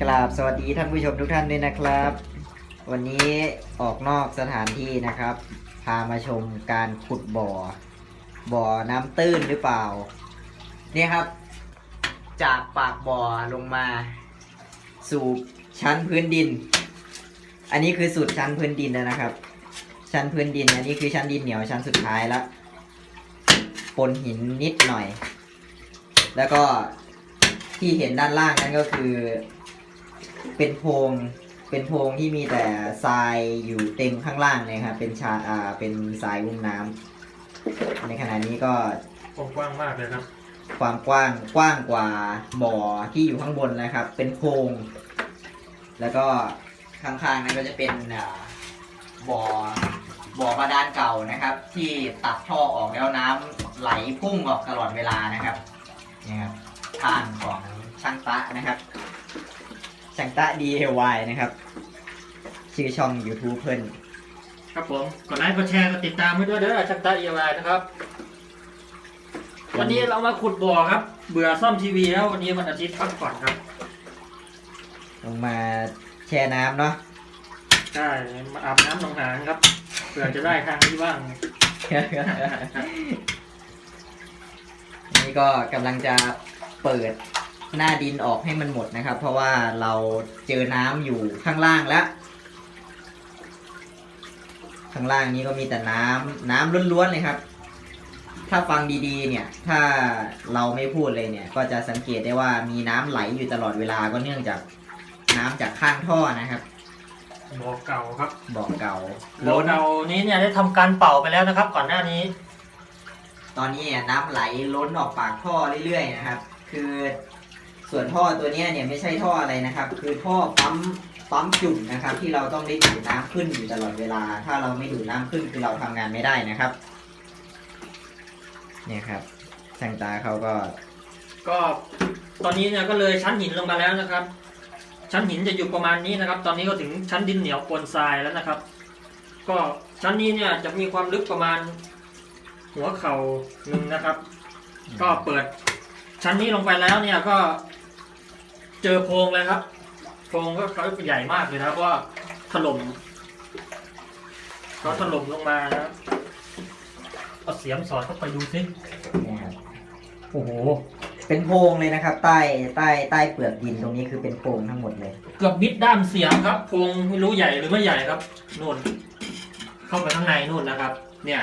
กราบสวัสดีท่านผู้ชมทุกท่านด้วยนะครับ วันนี้ออกนอกสถานที่นะครับ พามาชมการขุดบ่อ บ่อน้ำตื้นหรือเปล่า เนี่ยครับ จากปากบ่อลงมา สู่ชั้นพื้นดิน อันนี้คือสุดชั้นพื้นดินแล้วนะครับ ชั้นพื้นดิน อันนี้คือชั้นดินเหนียวชั้นสุดท้ายแล้วปนหินนิดหน่อย แล้วก็ที่เห็นด้านล่างนั่นก็คือ เป็นโพรงเป็นโพรงที่มีแต่ทรายอยู่เต็มข้างล่างเลยครับเป็นชาอ่าเป็นทรายอุ้มน้ำในขณะนี้ก็กว้างมากเลยครับ ความกว้างกว้างกว่าบ่อที่อยู่ข้างบนนะครับ เป็นโพรงแล้วก็ข้างๆนั้นก็จะเป็นอ่าบ่อบ่อบาดาลเก่านะครับ ที่ตัดท่อออกแล้วน้ำไหลพุ่งออกตลอดเวลานะครับนี่ครับทางของช่างตะนะครับ ช่างตะ DIY นะครับ ชื่อช่อง YouTube เพิ่นครับผมกดไลค์กดแชร์กดติดตามไว้ด้วยเด้อชักตาเอวายนะครับ วันนี้เรามาขุดบ่อครับ เบื่อซ่อมทีวีแล้ววันนี้วันอาทิตย์พักผ่อนครับลงมาแช่น้ำเนาะใช่มาอาบน้ำหนองหานครับเผื่อจะได้ทางที่ว่าง นี่ก็กำลังจะเปิด หน้าดินออกให้มันหมดนะครับ เพราะว่าเราเจอน้ำอยู่ข้างล่างแล้ว ข้างล่างนี้ก็มีแต่น้ำน้ำล้วนๆเลยครับ ถ้าฟังดีๆ เนี่ย ถ้าเราไม่พูดเลยเนี่ย ก็จะสังเกตได้ว่ามีน้ำไหลอยู่ตลอดเวลาก็เนื่องจากน้ำจากข้างท่อนะครับบ่อเก่าครับบ่อเก่าบ่อเก่านี้เนี่ยได้ทำการเป่าไปแล้วนะครับ ก่อนหน้านี้ ตอนนี้เนี่ยน้ำไหลล้นออกปากท่อเรื่อยๆนะครับ คือ ส่วนท่อตัวนี้เนี่ยไม่ใช่ท่ออะไรนะครับ คือท่อปั๊มปั๊มจุ่มนะครับ ที่เราต้องได้ดูดน้ำขึ้นอยู่ตลอดเวลา ถ้าเราไม่ดูดน้ำขึ้นคือเราทำงานไม่ได้นะครับ เนี่ยครับช่างตาเขาก็ ก็ตอนนี้เนี่ยก็เลยชั้นหินลงมาแล้วนะครับ ชั้นหินจะอยู่ประมาณนี้นะครับ ตอนนี้ก็ถึงชั้นดินเหนียวปนทรายแล้วนะครับ ก็ชั้นนี้เนี่ยจะมีความลึกประมาณหัวเข่าหนึ่งนะครับ ก็เปิด ชั้นนี้ลงไปแล้วเนี่ยก็เจอโพรงเลยครับโพรงก็เขาใหญ่มากเลยนะครับเพราะว่าถล่มก็ถล่มลงมานะครับเอาเสียมสอดเข้าไปดูสิเนี่ยครับโอ้โห เป็นโพรงเลยนะครับ ใต้ใต้ใต้เปลือกดินตรงนี้คือเป็นโพรงทั้งหมดเลย เกือบมิดด้ามเสียมครับโพรงไม่รู้ใหญ่หรือไม่ใหญ่ครับนู่น เข้าไปข้างในนู่นนะครับ เนี่ย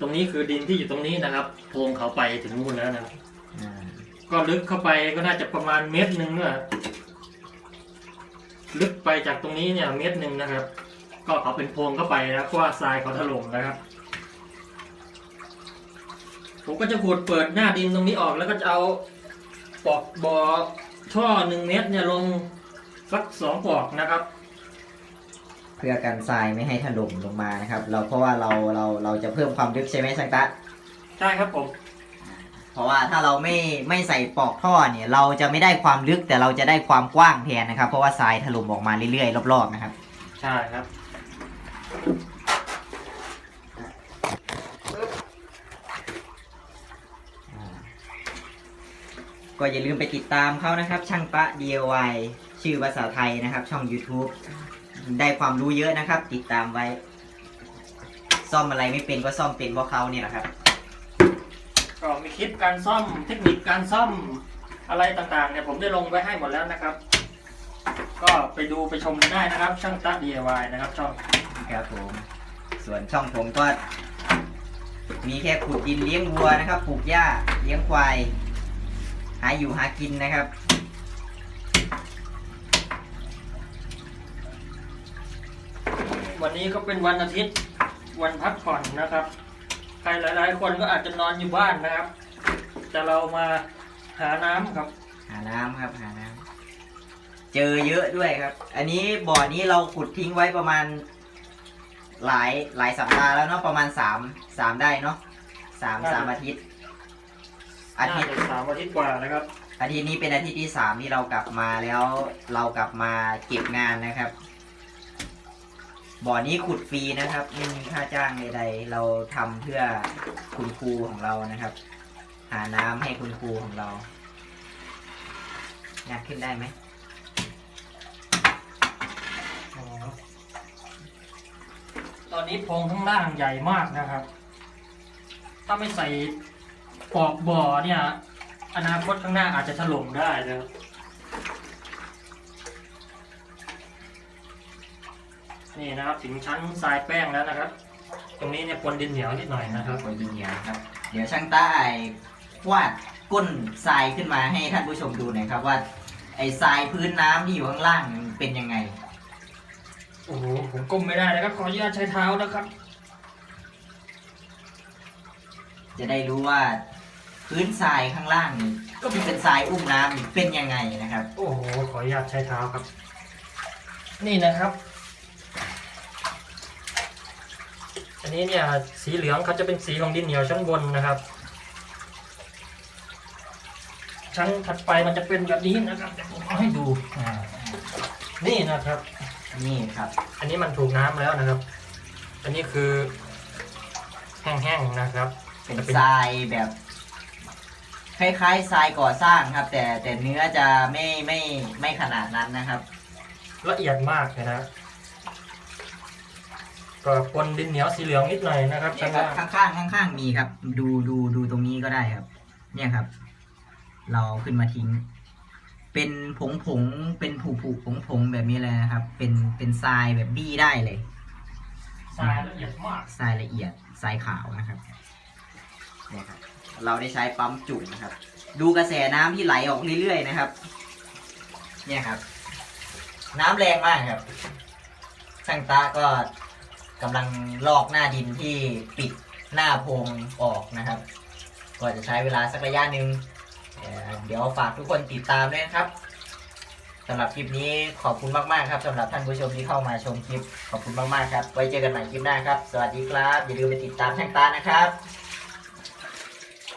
ตรงนี้คือดินที่อยู่ตรงนี้นะครับโพรงเขาไปถึงนู่นแล้วนะครับอ่า ก็ลึกเข้าไปก็น่าจะประมาณเมตรหนึ่งเนี่ยลึกไปจากตรงนี้เนี่ยเมตรหนึ่งนะครับ ก็เขาเป็นโพรงเข้าไปนะเพราะว่าทรายเขาถล่มนะครับผมก็จะขุดเปิดหน้าดินตรงนี้ออกแล้วก็จะเอาปอกบอท่อหนึ่งเมตรเนี่ยลงสักสองปอกนะครับ เพื่อกันทรายไม่ให้ถล่มลงมานะครับ เราเพราะว่าเราเราเราจะเพิ่มความลึกใช่ไหมช่างตะใช่ครับผม เพราะว่าถ้าเราไม่ไม่ใส่ปลอกท่อเนี่ยเราจะไม่ได้ความลึกแต่เราจะได้ความกว้างแทนนะครับ เพราะว่าทรายถล่มออกมาเรื่อยๆรอบๆนะครับ ใช่ครับก็อย่าลืมไปติดตามเขานะครับ ช่างปะ DIY ชื่อภาษาไทยนะครับ ช่อง YouTube ได้ความรู้เยอะนะครับ ติดตามไว้ ซ่อมอะไรไม่เป็นก็ซ่อมเป็นเพราะเขาเนี่ยแหละครับ ก็มีคลิปการซ่อมเทคนิคการซ่อมอะไรต่างๆเนี่ยผมได้ลงไว้ให้หมดแล้วนะครับ ก็ไปดูไปชมกันได้นะครับ ช่างตา DIY นะครับช่องครับผม ส่วนช่องผมก็ มีแค่ขุดดินเลี้ยงวัวนะครับปลูกหญ้าเลี้ยงควาย หาอยู่หากินนะครับ วันนี้ก็เป็นวันอาทิตย์วันพักผ่อนนะครับใค รหลาย ๆ คนก็อาจจะนอนอยู่บ้านนะครับ แต่เรามาหาน้ำครับหาน้ำครับหาน้ำเจอเยอะด้วยครับ อันนี้บ่อนี้เราขุดทิ้งไว้ประมาณ หลายหลายสัปดาห์แล้วเนาะประมาณสามสามได้เนาะสามสามอาทิตย์ อาทิตย์ น่จะสามอาทิตย์กว่านะครับ อาทิตย์นี้เป็นอาทิตย์ที่สามที่เรากลับมาแล้วเรากลับมาเก็บงานนะครับ บ่อนี้ขุดฟรีนะครับไม่มีค่าจ้างใดๆ เราทำเพื่อคุณครูของเรานะครับ หาน้ำให้คุณครูของเราอยากขึ้นได้ไหมตอนนี้พงข้างล่างใหญ่มากนะครับ ถ้าไม่ใส่ปอกบ่อเนี่ย อนาคตข้างหน้าอาจจะถล่มได้นะครับ นี่นะครับถึงชั้นทรายแป้งแล้วนะครับ ตรงนี้เนี่ยปนดินเหนียวนิดหน่อยนะครับคนยิงเนียครับ เดี๋ยวช่างต้าวาดก้นทรายขึ้นมาให้ท่านผู้ชมดูหน่อยครับว่า ไอ้ทรายพื้นน้ำที่อยู่ข้างล่างมันเป็นยังไง โอ้โหผมก้มไม่ได้นะครับ ขออนุญาตใช้เท้านะครับ จะได้รู้ว่าพื้นทรายข้างล่างนี่ก็เป็นทรายอุ้มน้ำนี่เป็นยังไงนะครับ โอ้โหขออนุญาตใช้เท้าครับ นี่นะครับ อันนี้เนี่ยสีเหลืองเขาจะเป็นสีของดินเหนียวชั้นบนนะครับ ชั้นถัดไปมันจะเป็นแบบนี้นะครับเดี๋ยวผมเอาให้ดูอ่านี่นะครับ นี่ครับ อันนี้มันถูกน้ำแล้วนะครับ อันนี้คือแห้งๆนะครับเป็นจะทรายแบบคล้ายๆทรายก่อสร้างครับ แต่แต่เนื้อจะไม่ไม่ไม่ขนาดนั้นนะครับ ละเอียดมากเลยนะ ก็ปนดินเหนียวสีเหลืองนิดหน่อยนะครับเนี่ชั้ยนครับล่างข้างๆข้างๆมีครับ ดูดูดูตรงนี้ก็ได้ครับ เนี่ยครับ เราเอาขึ้นมาทิ้ง เป็นผงผงๆเป็นผุผุผงผงๆแบบนี้เลยนะครับ เป็นเป็นทรายแบบบี้ได้เลยทรายละเอียดมากทรายละเอียดทรายขาวนะครับเนี่ยครับ เราได้ใช้ปั๊มจุ่มนะครับ ดูกระแสน้ำที่ไหลออกเรื่อยๆนะครับ เนี่ยครับ น้ำแรงมากครับช่างตาก็ กำลังลอกหน้าดินที่ปิดหน้าโพรงออกนะครับ ก็จะใช้เวลาสักระยะหนึ่งเดี๋ยวฝากทุกคนติดตามด้วยนะครับสำหรับคลิปนี้ขอบคุณมาก ๆ ครับสำหรับท่านผู้ชมที่เข้ามาชมคลิป ขอบคุณมาก ๆ ครับ ไว้เจอกันใหม่คลิปหน้าครับ สวัสดีครับ อย่าลืมไปติดตามช่างตานะครับ